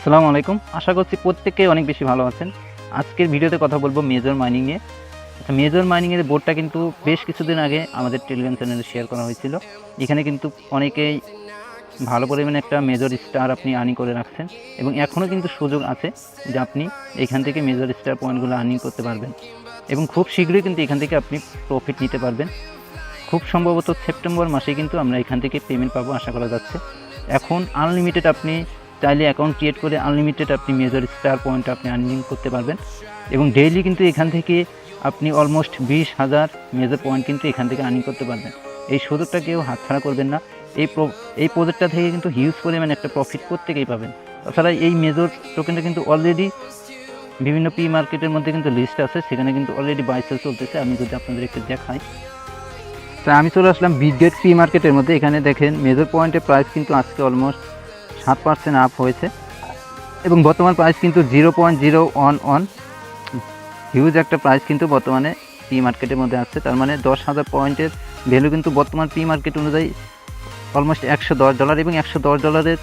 আসসালামু আলাইকুম। আশা করছি প্রত্যেকে অনেক বেশি ভালো আছেন। আজকের ভিডিওতে কথা বলব মেজর মাইনিং নিয়ে। আচ্ছা মেজর মাইনিংয়ের বোর্ডটা কিন্তু বেশ কিছুদিন আগে আমাদের টেলিগ্রাম চ্যানেলে শেয়ার করা হয়েছিল। এখানে কিন্তু অনেকেই ভালো পরিমাণে একটা মেজর স্টার আপনি আর্নিং করে রাখছেন এবং এখনও কিন্তু সুযোগ আছে যে আপনি এখান থেকে মেজর স্টার পয়েন্টগুলো আর্নিং করতে পারবেন এবং খুব শীঘ্রই কিন্তু এখান থেকে আপনি প্রফিট নিতে পারবেন। খুব সম্ভবত সেপ্টেম্বর মাসে কিন্তু আমরা এখান থেকে পেমেন্ট পাবো, আশা করা যাচ্ছে। এখন আনলিমিটেড আপনি চাইলে অ্যাকাউন্ট ক্রিয়েট করে আনলিমিটেড আপনি মেজর স্টার পয়েন্ট আপনি আর্নিং করতে পারবেন। এবং ডেইলি কিন্তু এখান থেকে আপনি অলমোস্ট বিশ হাজার মেজর পয়েন্ট কিন্তু এখান থেকে আর্নিং করতে পারবেন। এই সুযোগটা কেউ হাতছাড়া করবেন না। এই এই প্রজেক্টটা থেকে কিন্তু হিউজ পরিমাণে একটা প্রফিট প্রত্যেকেই পাবেন। তাছাড়া এই মেজর টোকেনটা কিন্তু অলরেডি বিভিন্ন পি মার্কেটের মধ্যে কিন্তু লিস্ট আছে। সেখানে কিন্তু অলরেডি বাইসেল চলতেছে। আমি যদি আপনাদের একটু দেখাই। তা আমি চলে আসলাম বিগেট পি মার্কেটের মধ্যে। এখানে দেখেন মেজর পয়েন্টের প্রাইস কিন্তু আজকে অলমোস্ট সাত পার্সেন্ট আপ হয়েছে। এবং বর্তমান প্রাইস কিন্তু zero point zero one one huge একটা প্রাইস কিন্তু বর্তমানে পি মার্কেটের মধ্যে আসছে তার মানে দশ হাজার পয়েন্টের ভ্যালু কিন্তু বর্তমান পি মার্কেট অনুযায়ী অলমোস্ট একশো দশ ডলার এবং একশো দশ ডলারের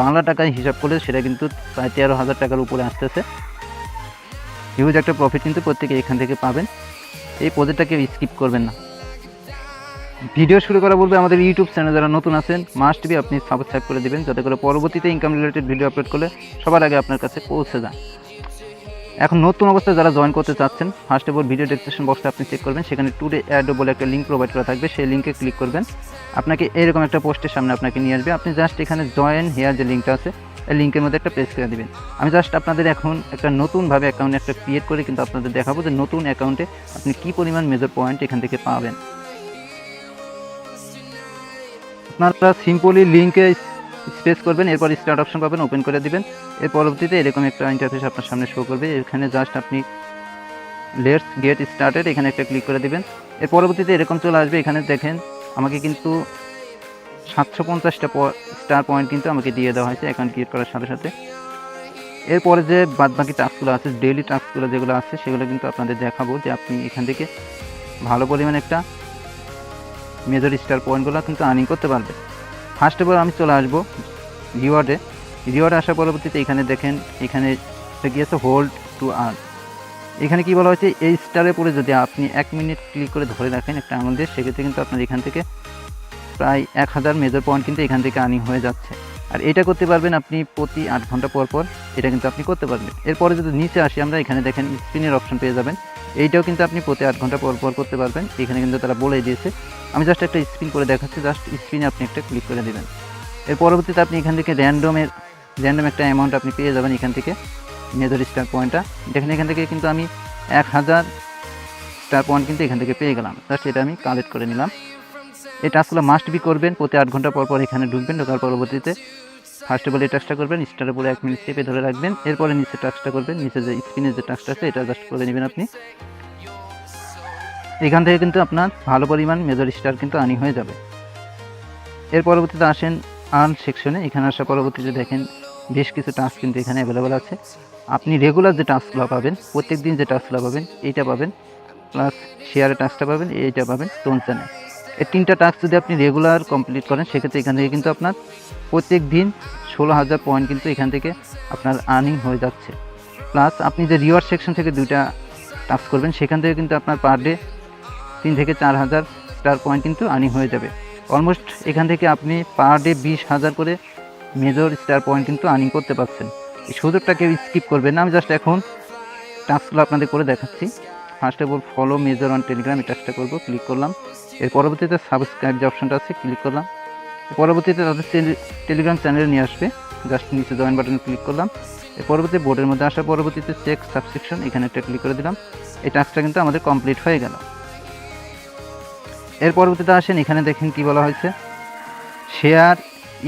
বাংলা টাকায় হিসাব করলে সেটা কিন্তু প্রায় তেরো হাজার টাকার উপরে আসতেছে। হিউজ একটা প্রফিট কিন্তু প্রত্যেকে এখান থেকে পাবেন। এই প্রজেক্টটা কেউ স্কিপ করবেন না। ভিডিও শুরু করা বলবে আমাদের ইউটিউব চ্যানেল যারা নতুন আছেন মাস্ট বি আপনি সাবস্ক্রাইব করে দিবেন যাতে করে পরবর্তীতে ইনকাম রিলেটেড ভিডিও আপলোড করলে সবার আগে আপনার কাছে পৌঁছে যায়। এখন নতুন অবস্থায় যারা জয়েন করতে চাচ্ছেন first of all video description বক্সে আপনি চেক করবেন, সেখানে টুডে অ্যাড বলে একটা লিঙ্ক প্রোভাইড করা থাকবে, সেই লিঙ্কে ক্লিক করবেন। আপনাকে এরকম একটা পোস্টের সামনে আপনাকে নিয়ে আসবে। আপনি জাস্ট এখানে জয়েন হেয়ার যে লিঙ্কটা আছে, এই লিঙ্কের মধ্যে একটা প্রেস করে দিবেন। আমি জাস্ট আপনাদের এখন একটা নতুনভাবে অ্যাকাউন্ট একটা ক্রিয়েট করে কিন্তু আপনাদের দেখাবো যে নতুন অ্যাকাউন্টে আপনি কী পরিমাণ মেজর পয়েন্ট এখান থেকে পাবেন। আপনারা সিম্পলি লিঙ্কে স্পেস করবেন, এরপর স্টার্ট অপশন পাবেন ওপেন করে দিবেন। এর পরবর্তীতে এরকম একটা ইন্টারফেস আপনার সামনে শো করবে। এখানে জাস্ট আপনি লেটস গেট স্টার্টেড এখানে একটা ক্লিক করে দিবেন। এর পরবর্তীতে এরকম চলে আসবে। এখানে দেখেন, আমাকে কিন্তু সাতশো পঞ্চাশটা স্টার পয়েন্ট কিন্তু আমাকে দিয়ে দেওয়া হয়েছে অ্যাকাউন্ট ক্রিয়েট করার সাথে সাথে। এরপরে যে বাদবাকি টাস্কগুলো আছে ডেইলি টাস্কগুলো যেগুলো আছে, সেগুলো কিন্তু আপনাদের দেখাবো যে আপনি এখান থেকে ভালো পরিমাণে একটা মেজর স্টার পয়েন্টগুলো কিন্তু আর্নিং করতে পারবে। ফার্স্ট অফ অল আমি চলে আসব রিওয়ার্ডে রিওয়ার্ডে আসার পরবর্তীতে এখানে দেখেন, এখানে গিয়েছে হোল্ড টু আর্ন এখানে কি বলা হয়েছে? এই স্টারের পরে যদি আপনি এক মিনিট ক্লিক করে ধরে রাখেন একটা আঙুল দিয়ে, সেক্ষেত্রে কিন্তু আপনার এখান থেকে প্রায় এক হাজার মেজর পয়েন্ট কিন্তু এখান থেকে আর্নিং হয়ে যাচ্ছে। আর এটা করতে পারবেন আপনি প্রতি আট ঘণ্টা পর পর, এটা কিন্তু আপনি করতে পারবেন। এরপরে যদি নিচে আসি, আমরা এখানে দেখেন স্পিনের অপশন পেয়ে যাবেন। এইটাও কিন্তু আপনি প্রতি আট ঘণ্টা পর পর করতে পারবেন। এখানে কিন্তু তারা বলে দিয়েছে। আমি জাস্ট একটা স্পিন করে দেখাচ্ছি জাস্ট স্পিনে আপনি একটা ক্লিক করে দেবেন। এর পরবর্তীতে আপনি এখান থেকে র্যান্ডমের র্যান্ডম একটা অ্যামাউন্ট আপনি পেয়ে যাবেন এখান থেকে মেজর স্টার পয়েন্টটা দেখেন এখান থেকে কিন্তু আমি এক হাজার স্টার পয়েন্ট কিন্তু এখান থেকে পেয়ে গেলাম। জাস্ট এটা আমি কালেক্ট করে নিলাম। এই টাস্কগুলো মাস্ট বি করবেন, প্রতি আট ঘণ্টা পর পর এখানে ঢুকবেন, ঢোকার পরবর্তীতে ফার্স্ট অল এই টাস্কটা করবেন স্টারের পরে এক মিনিট চেপে ধরে রাখবেন, এরপরে নিচে টাস্কটা করবেন, নিচে যে স্পিনের যে টাস্কটা আছে, এটা জাস্ট করে নেবেন আপনি। এখান থেকে কিন্তু আপনার ভালো পরিমাণ মেজর স্টার কিন্তু আনি হয়ে যাবে। এর পরবর্তীতে আসেন আর্ন সেকশনে এখানে আসার পরবর্তীতে দেখেন বেশ কিছু টাস্ক কিন্তু এখানে অ্যাভেলেবেল আছে। আপনি রেগুলার যে টাস্কগুলো পাবেন প্রত্যেক দিন যে টাস্কগুলো পাবেন, এইটা পাবেন প্লাস শেয়ারের টাস্কটা পাবেন, এইটা পাবেন টোন চ্যানেল এই তিনটা টাস্ক যদি আপনি রেগুলার কমপ্লিট করেন, সেক্ষেত্রে এখান থেকে কিন্তু আপনার প্রত্যেক দিন ষোলো হাজার পয়েন্ট কিন্তু এখান থেকে আপনার আর্নিং হয়ে যাচ্ছে। প্লাস আপনি যে রিওয়ার্ড সেকশন থেকে দুইটা টাস্ক করবেন, সেখান থেকে কিন্তু আপনার পার ডে তিন থেকে চার হাজার স্টার পয়েন্ট কিন্তু আর্নিং হয়ে যাবে। অলমোস্ট এখান থেকে আপনি পার ডে বিশ হাজার করে মেজর স্টার পয়েন্ট কিন্তু আর্নিং করতে পারছেন। এই সুযোগটা কেউ স্কিপ করবেন না, আমি জাস্ট এখন টাস্কগুলো আপনাদের করে দেখাচ্ছি। First of all follow major on Telegram এই টাস্কটা করব ক্লিক করলাম। এর পরবর্তীতে সাবস্ক্রাইব যে অপশনটা আছে ক্লিক করলাম। পরবর্তীতে তাদের টেলিগ্রাম চ্যানেলে নিয়ে আসবে জাস্ট নিচে জয়েন বাটনে ক্লিক করলাম। এর পরবর্তী বোর্ডের মধ্যে আসার পরবর্তীতে চেক সাবস্ক্রিপশন এখানে একটা ক্লিক করে দিলাম। এই টাস্কটা কিন্তু আমাদের কমপ্লিট হয়ে গেল। এর পরবর্তীতে আসেন, এখানে দেখেন কি বলা হয়েছে। Share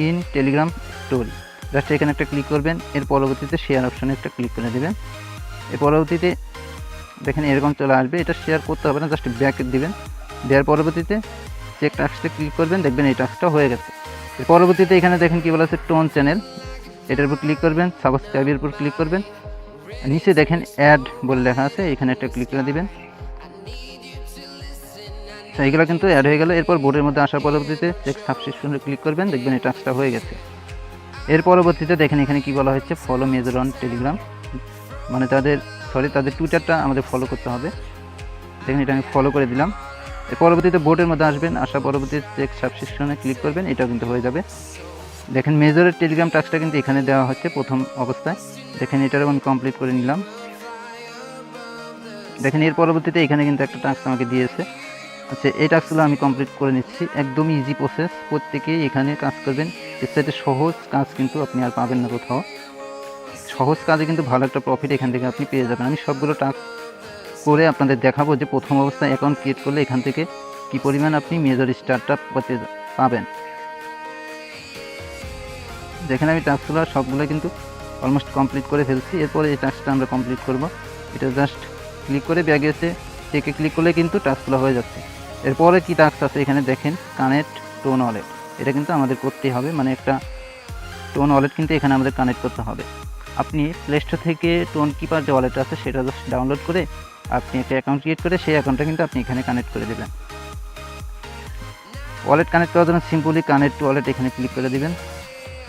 in Telegram story just এখানে একটা ক্লিক করবেন, এর পরবর্তীতে শেয়ার অপশানে একটা ক্লিক করে দেবেন। এর পরবর্তীতে দেখেন এরকম চলে আসবে, এটা শেয়ার করতে হবে না জাস্ট ব্যাক দিবেন। দেওয়ার পরবর্তীতে চেক টাস্কটা ক্লিক করবেন, দেখবেন এই টাস্কটা হয়ে গেছে। এর পরবর্তীতে এখানে দেখেন কি বলা আছে টোন চ্যানেল এটার উপর ক্লিক করবেন সাবস্ক্রাইবের উপর ক্লিক করবেন। নিচে দেখেন অ্যাড বলে লেখা আছে, এখানে একটা ক্লিক করে দেবেন। এইগুলো কিন্তু অ্যাড হয়ে গেল। এরপর বোর্ডের মধ্যে আসার পরবর্তীতে চেক সাবস্ক্রিপশনে ক্লিক করবেন, দেখবেন এই টাস্কটা হয়ে গেছে। এর পরবর্তীতে দেখেন এখানে কি বলা হচ্ছে ফলো মেজর অন টেলিগ্রাম মানে তাদের সরি তাদের টুইটারটা আমাদের ফলো করতে হবে। দেখেন এটা আমি ফলো করে দিলাম। পরবর্তীতে বোর্ডের মধ্যে আসবেন, আসার পরবর্তীতে চেক সাবস্ক্রিপশনে ক্লিক করবেন, এটাও কিন্তু হয়ে যাবে। দেখেন মেজরের টেলিগ্রাম টাস্কটা কিন্তু এখানে দেওয়া হচ্ছে প্রথম অবস্থায়। দেখেন এটার আমি কমপ্লিট করে নিলাম। দেখেন এর পরবর্তীতে এখানে কিন্তু একটা টাস্ক আমাকে দিয়েছে। আচ্ছা এই টাস্কগুলো আমি কমপ্লিট করে নিচ্ছি। একদমই ইজি প্রসেস প্রত্যেকেই এখানে কাজ করবেন। এর সাথে সহজ কাজ কিন্তু আপনি আর পাবেন না কোথাও। সহজ কাজে কিন্তু ভালো একটা প্রফিট এখান থেকে আপনি পেয়ে যাবেন। আমি সবগুলো টাস্ক করে আপনাদের দেখাবো যে প্রথম অবস্থায় অ্যাকাউন্ট ক্রিয়েট করলে এখান থেকে কি পরিমাণ আপনি মেজর স্টারটা পেতে পাবেন। যেখানে আমি টাস্কগুলো সবগুলো কিন্তু অলমোস্ট কমপ্লিট করে ফেলছি। এরপরে এই টাস্কটা আমরা কমপ্লিট করব। এটা জাস্ট ক্লিক করে ব্যাগে এসে চেকে ক্লিক করলে কিন্তু টাস্কগুলো হয়ে যাচ্ছে। এরপরে কি টাস্ক আছে এখানে দেখেন কানেক্ট টোন ওয়ালেট এটা কিন্তু আমাদের করতেই হবে। মানে একটা টোন ওয়ালেট কিন্তু এখানে আমাদের কানেক্ট করতে হবে। আপনি প্লে স্টোর থেকে টোন কিপার যে ওয়ালেট আছে সেটা জাস্ট ডাউনলোড করে আপনি একটা অ্যাকাউন্ট ক্রিয়েট করে সেই অ্যাকাউন্টটা কিন্তু আপনি এখানে কানেক্ট করে দেবেন। ওয়ালেট কানেক্ট করার জন্য সিম্পলি কানেক্ট ওয়ালেট এখানে ক্লিক করে দেবেন।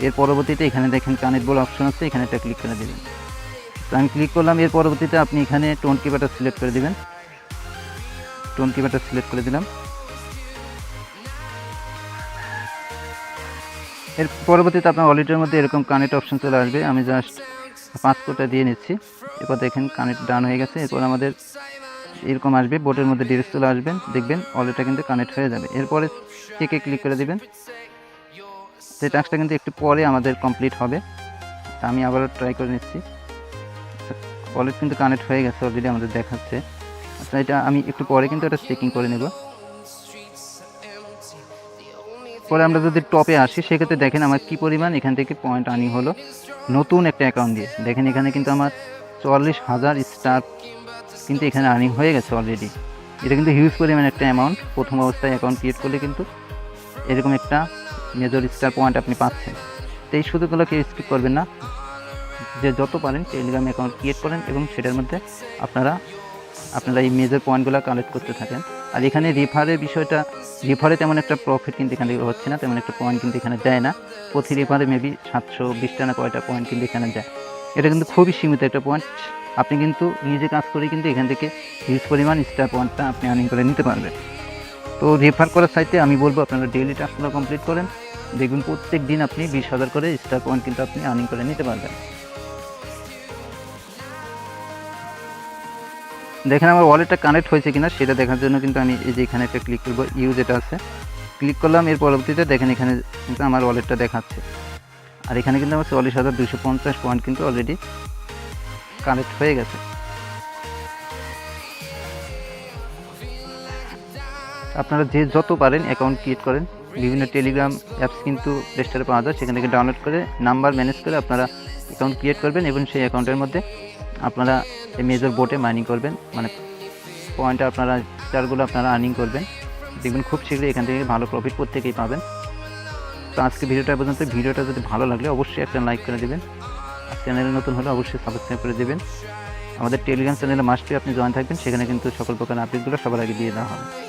এর পরবর্তীতে এখানে দেখেন কানেক্ট বলে অপশন আছে, এখানে একটা ক্লিক করে দেবেন। তো আমি ক্লিক করলাম, এর পরবর্তীতে আপনি এখানে টোন কিপারটা সিলেক্ট করে দেবেন। টোন কিপারটা সিলেক্ট করে দিলাম। এর পরবর্তীতে আপনার ওয়ালেটের মধ্যে এরকম কানেক্ট অপশন চলে আসবে। আমি জাস্ট পাসপোর্টটা দিয়ে নিচ্ছি। এরপর দেখেন কানেক্ট ডান হয়ে গেছে। এরপর আমাদের এরকম আসবে বোটের মধ্যে ডিরেক্ট চলে আসবেন। দেখবেন ওয়ালেটটা কিন্তু কানেক্ট হয়ে যাবে। এরপরে চেকে ক্লিক করে দেবেন? সেই টাস্কটা কিন্তু একটু পরে আমাদের কমপ্লিট হবে। আমি আবারও ট্রাই করে নিচ্ছি। ওয়ালেট কিন্তু কানেক্ট হয়ে গেছে অলরেডি আমাদের দেখাচ্ছে। আচ্ছা এটা আমি একটু পরে কিন্তু এটা চেকিং করে নেব। পরে আমরা যদি টপে আসি, সেক্ষেত্রে দেখেন আমার কি পরিমাণ এখান থেকে পয়েন্ট আনি হলো। নতুন একটা অ্যাকাউন্ট দিয়ে। দেখেন এখানে কিন্তু আমার চুয়াল্লিশ হাজার স্টার কিন্তু এখানে আর্নিং হয়ে গেছে অলরেডি এটা কিন্তু হিউজ পরিমাণ একটা অ্যামাউন্ট প্রথম অবস্থায় অ্যাকাউন্ট ক্রিয়েট করলে কিন্তু এরকম একটা মেজর স্টার পয়েন্ট আপনি পাচ্ছেন। তো এই সুযোগগুলো কেউ স্কিপ করবেন না। যে যত পারেন টেলিগ্রাম অ্যাকাউন্ট ক্রিয়েট করেন এবং সেটার মধ্যে আপনারা আপনারা এই মেজর পয়েন্টগুলো কালেক্ট করতে থাকেন। আর এখানে রেফারের বিষয়টা রেফারে তেমন একটা প্রফিট কিন্তু এখানে হচ্ছে না, তেমন একটা পয়েন্ট কিন্তু এখানে দেয় না। প্রতি রেফারে মেবি সাতশো বিশটা না কয়টা পয়েন্ট কিন্তু এখানে দেয় এটা কিন্তু খুবই সীমিত একটা পয়েন্ট আপনি কিন্তু নিজে কাজ করে কিন্তু এখান থেকে হিউজ পরিমাণ স্টার পয়েন্টটা আপনি আর্নিং করে নিতে পারবেন। তো রেফার করার সাইতে আমি বলব, আপনারা ডেইলি টাস্কগুলো কমপ্লিট করেন। দেখবেন প্রত্যেক দিন আপনি বিশ হাজার করে স্টার পয়েন্ট কিন্তু আপনি আর্নিং করে নিতে পারবেন। দেখেন আমার ওয়ালেটটা কানেক্ট হয়েছে কিনা, সেটা দেখার জন্য কিন্তু আমি এই যে এখানে একটা ক্লিক করব ইউ যেটা আছে। ক্লিক করলাম, এর পরবর্তীতে দেখেন এখানে কিন্তু আমার ওয়ালেটটা দেখাচ্ছে। আর এখানে কিন্তু আমার চল্লিশ হাজার দুশো পঞ্চাশ পয়েন্ট কিন্তু অলরেডি কানেক্ট হয়ে গেছে। আপনারা যে যত পারেন অ্যাকাউন্ট ক্রিয়েট করেন। বিভিন্ন টেলিগ্রাম অ্যাপস কিন্তু প্লে স্টোরে পাওয়া যায়, সেখান থেকে ডাউনলোড করে নাম্বার ম্যানেজ করে আপনারা অ্যাকাউন্ট ক্রিয়েট করবেন এবং সেই অ্যাকাউন্টের মধ্যে আপনারা এই মেজর বোটে মাইনিং করবেন মানে পয়েন্টে আপনারা চারগুলো আপনারা আর্নিং করবেন। দেখবেন খুব শীঘ্রই এখান থেকে ভালো প্রফিট প্রত্যেকেই পাবেন। তো আজকে ভিডিওটা পর্যন্ত, ভিডিওটা যদি ভালো লাগলে অবশ্যই একটা লাইক করে দেবেন। আর চ্যানেলে নতুন হলে অবশ্যই সাবস্ক্রাইব করে দেবেন। আমাদের টেলিগ্রাম চ্যানেলে মাস্টে আপনি জয়েন থাকবেন, সেখানে কিন্তু সকল প্রকার আপডেটগুলো সবার আগে দিয়ে দেওয়া হবে।